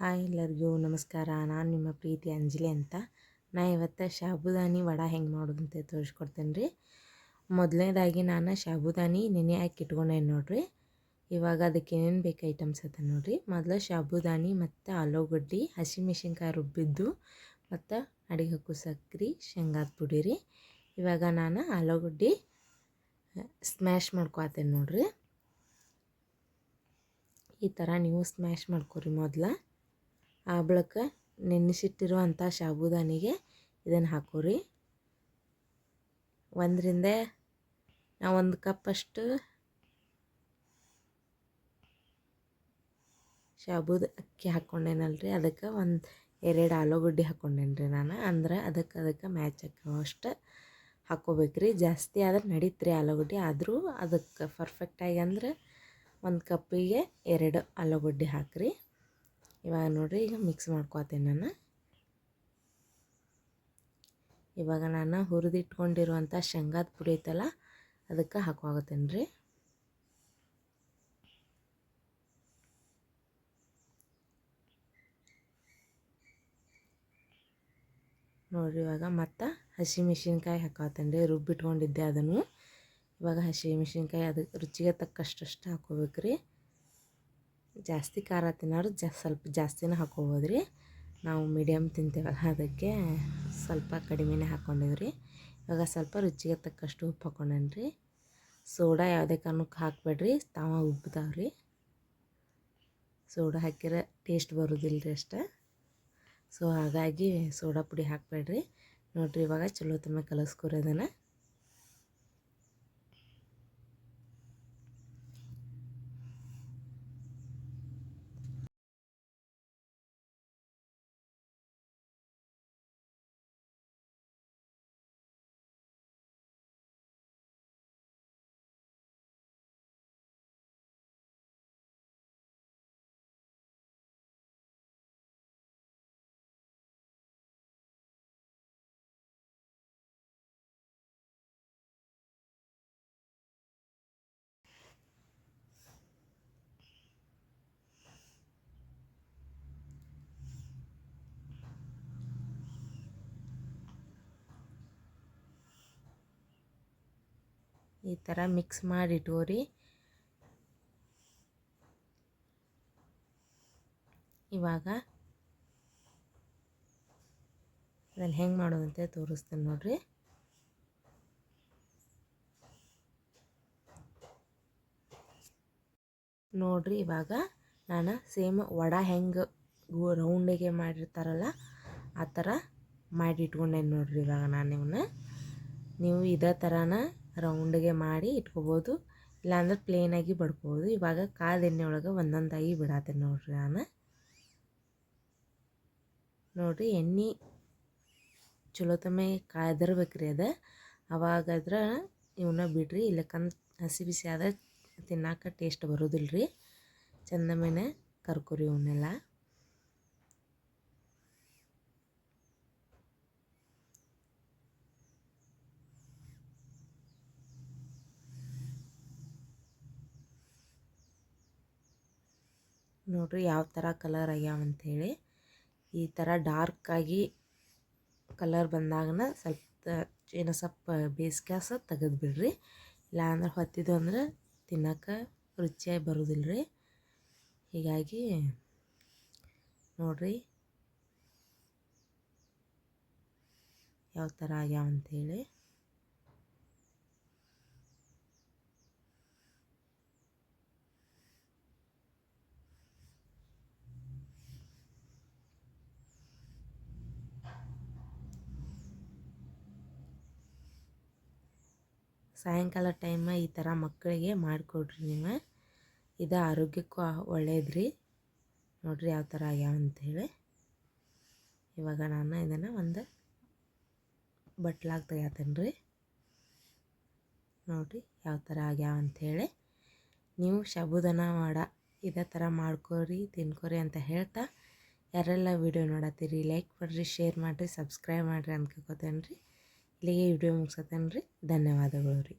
Hi ಎಲ್ಲರಿಗೂ ನಮಸ್ಕಾರ. ನಾನು ನಿಮ್ಮ ಪ್ರೀತಿ ಅಂಜಲಿ ಅಂತ. ನಾ ಇವತ್ತು ಶಾಬುದಾನಿ ವಡ ಹೆಂಗೆ ಮಾಡೋದು ಅಂತ ತೋರಿಸ್ಕೊಡ್ತೇನೆ ರೀ ಮೊದಲನೇದಾಗಿ ನಾನು ಶಾಬುದಾನಿ ನೆನೆ ಹಾಕಿ ಇಟ್ಕೊಂಡೇನು ನೋಡಿರಿ. ಇವಾಗ ಅದಕ್ಕೆ ಏನೇನು ಬೇಕು ಐಟಮ್ಸ್ ಅದ ನೋಡಿರಿ. ಮೊದಲು ಶಾಬುದಾನಿ ಮತ್ತು ಆಲೂಗಡ್ಡೆ, ಹಸಿಮೆಣ್ಸಿನ್ಕಾಯಿ ರುಬ್ಬಿದ್ದು, ಮತ್ತು ಅಡಿಗೆ ಹಕ್ಕು ಸಕ್ರೆ, ಶೇಂಗಾದ ಪುಡಿ ರೀ. ಇವಾಗ ನಾನು ಆಲೂಗಡ್ಡೆ ಸ್ಮ್ಯಾಶ್ ಮಾಡ್ಕೊತೇನೆ ನೋಡಿರಿ. ಈ ಥರ ನೀವು ಸ್ಮ್ಯಾಶ್ ಮಾಡ್ಕೊರಿ ಮೊದಲು. ಆ ನೆನೆಸಿಟ್ಟಿರುವಂಥ ಸಾಬುದಾನಿಗೆ ಇದನ್ನು ಹಾಕೋರಿ. ಒಂದರಿಂದ ನಾವು ಒಂದು ಕಪ್ಪಷ್ಟು ಶಾಬೂದ ಅಕ್ಕಿ ಹಾಕ್ಕೊಂಡೇನಲ್ರಿ ಅದಕ್ಕೆ ಒಂದು ಎರಡು ಆಲೂಗಡ್ಡೆ ಹಾಕ್ಕೊಂಡೇನಿ ರೀ ನಾನು. ಅಂದ್ರೆ ಅದಕ್ಕೆ ಅದಕ್ಕೆ ಮ್ಯಾಚ್ ಅಷ್ಟು ಹಾಕ್ಕೋಬೇಕ್ರಿ ಜಾಸ್ತಿ ಆದ್ರೆ ನಡೀತ್ರಿ ಆಲೂಗಡ್ಡೆ. ಆದರೂ ಅದಕ್ಕೆ ಪರ್ಫೆಕ್ಟಾಗಿ ಅಂದ್ರೆ ಒಂದು ಕಪ್ಪಿಗೆ ಎರಡು ಆಲೂಗಡ್ಡೆ ಹಾಕಿರಿ. ಇವಾಗ ನೋಡಿರಿ, ಈಗ ಮಿಕ್ಸ್ ಮಾಡ್ಕೊತೀನಿ ನಾನು. ಇವಾಗ ನಾನು ಹುರಿದಿಟ್ಕೊಂಡಿರುವಂಥ ಶೇಂಗಾದ ಪುಡಿ ಐತಲ್ಲ, ಅದಕ್ಕೆ ಹಾಕೋಗತ್ತೇನೆ ರೀ. ನೋಡಿರಿ, ಇವಾಗ ಮತ್ತು ಹಸಿಮೆಣ್ಸಿನ್ಕಾಯಿ ಹಾಕೋತೇನೆ ರೀ, ರುಬ್ಬಿಟ್ಕೊಂಡಿದ್ದೆ ಅದನ್ನು. ಇವಾಗ ಹಸಿಮೆಣ್ಸಿನ್ಕಾಯಿ ಅದಕ್ಕೆ ರುಚಿಗೆ ತಕ್ಕಷ್ಟು ಹಾಕೋಬೇಕು ರೀ. ಜಾಸ್ತಿ ಖಾರ ತಿನ್ನೋರು, ಜಾ, ಸ್ವಲ್ಪ ಜಾಸ್ತಿನೇ ಹಾಕ್ಕೊಬೋದು ರೀ ನಾವು ಮೀಡಿಯಮ್ ತಿಂತೇವಲ್ಲ, ಅದಕ್ಕೆ ಸ್ವಲ್ಪ ಕಡಿಮೆನೇ ಹಾಕ್ಕೊಂಡೇವಿ ರೀ ಇವಾಗ ಸ್ವಲ್ಪ ರುಚಿಗೆ ತಕ್ಕಷ್ಟು ಉಪ್ಪು ಹಾಕ್ಕೊಂಡೇನಿ ರೀ ಸೋಡಾ ಯಾವುದೇ ಕಾರಣಕ್ಕೆ ಹಾಕಬೇಡ್ರಿ, ತಾವ ರೀ ಸೋಡಾ ಹಾಕಿದ್ರೆ ಟೇಸ್ಟ್ ಬರೋದಿಲ್ಲ ರೀ ಅಷ್ಟೇ. ಸೊ ಹಾಗಾಗಿ ಸೋಡಾ ಪುಡಿ ಹಾಕಬೇಡ್ರಿ. ನೋಡಿರಿ ಇವಾಗ ಚಲೋ ತಮ್ಮ ಕಲಿಸ್ಕೊರಿ ಅದನ್ನು. ಈ ಥರ ಮಿಕ್ಸ್ ಮಾಡಿ ಇಟ್ಕೋರಿ. ಇವಾಗ ಅದನ್ನು ಹೆಂಗೆ ಮಾಡೋದಂತೆ ತೋರಿಸ್ತೇನೆ ನೋಡಿರಿ. ನೋಡಿರಿ ಇವಾಗ ನಾನು ಸೇಮ್ ವಡ ಹೆಂಗೆ ರೌಂಡಿಗೆ ಮಾಡಿರ್ತಾರಲ್ಲ ಆ ಥರ ಮಾಡಿ ಇಟ್ಕೊಂಡೇನೆ ನೋಡಿರಿ ಇವಾಗ ನಾನು ಇವನ್ನ ನೀವು ಇದೇ ಥರನ ರೌಂಡಿಗೆ ಮಾಡಿ ಇಟ್ಕೋಬೋದು. ಇಲ್ಲಾಂದ್ರೆ ಪ್ಲೇನಾಗಿ ಬಡ್ಕೋಬೋದು. ಇವಾಗ ಕಾದ ಎಣ್ಣೆ ಒಳಗೆ ಒಂದೊಂದಾಗಿ ಬಿಡತ್ತೆ ನೋಡ್ರಿ ನಾನು. ನೋಡಿರಿ ಎಣ್ಣೆ ಚಲೋ ಕಾದಿರ್ಬೇಕ್ರಿ ಅದು. ಅವಾಗಾದ್ರೆ ಇವನ್ನ ಬಿಡ್ರಿ. ಇಲ್ಲಕ್ಕಂದ್ರೆ ಹಸಿ ಬಿಸಿ ಆದ ತಿನ್ನಾಕ ಟೇಸ್ಟ್ ಬರೋದಿಲ್ಲ ರೀ ಚಂದ ಮೇಲೆ ಕರ್ಕೊರಿ ಇವನ್ನೆಲ್ಲ ನೋಡಿರಿ ಯಾವ ಥರ ಕಲರ್ ಆಗ್ಯಾವಂಥೇಳಿ ಈ ಥರ ಡಾರ್ಕಾಗಿ ಕಲರ್ ಬಂದಾಗನ ಸ್ವಲ್ಪ ಏನೋ ಸ್ವಲ್ಪ ಬೇಸ್ಗ್ಯಾಸ ತೆಗೆದು ಬಿಡ್ರಿ. ಇಲ್ಲಾಂದ್ರೆ ಹೊತ್ತಿದ್ದು ಅಂದ್ರೆ ತಿನ್ನೋಕೆ ರುಚಿಯಾಗಿ ಬರೋದಿಲ್ಲ ರೀ ಹೀಗಾಗಿ ನೋಡಿರಿ ಯಾವ ಥರ ಆಗ್ಯಾವಂಥೇಳಿ ಸಾಯಂಕಾಲ ಟೈಮ ಈ ಥರ ಮಕ್ಕಳಿಗೆ ಮಾಡಿಕೊಡ್ರಿ ನೀವು. ಇದು ಆರೋಗ್ಯಕ್ಕೂ ಒಳ್ಳೇದ್ರಿ. ನೋಡಿರಿ ಯಾವ ಥರ ಆಗ್ಯಾವ ಅಂಥೇಳಿ ಇವಾಗ ನಾನು ಇದನ್ನು ಒಂದು ಬಟ್ಲಾಗ ತೆಗಿತೇನೆ ರೀ ನೋಡಿರಿ ಯಾವ ಥರ ಆಗ್ಯಾವ ಅಂಥೇಳಿ ನೀವು ಶಬುದನ ಮಾಡ ಇದೇ ಥರ ಮಾಡ್ಕೊರಿ, ತಿನ್ಕೊರಿ ಅಂತ ಹೇಳ್ತಾ, ಯಾರೆಲ್ಲ ವಿಡಿಯೋ ನೋಡತ್ತೀರಿ ಲೈಕ್ ಮಾಡಿರಿ ಶೇರ್ ಮಾಡಿರಿ ಸಬ್ಸ್ಕ್ರೈಬ್ ಮಾಡಿರಿ ಅಂತ ಕೇಳ್ಕೊತೇನೆ ರೀ ಇಲ್ಲಿಗೆ ವಿಡಿಯೋ ಮುಗಿಸತ್ತೇನೆ ರೀ ಧನ್ಯವಾದಗಳು ರೀ.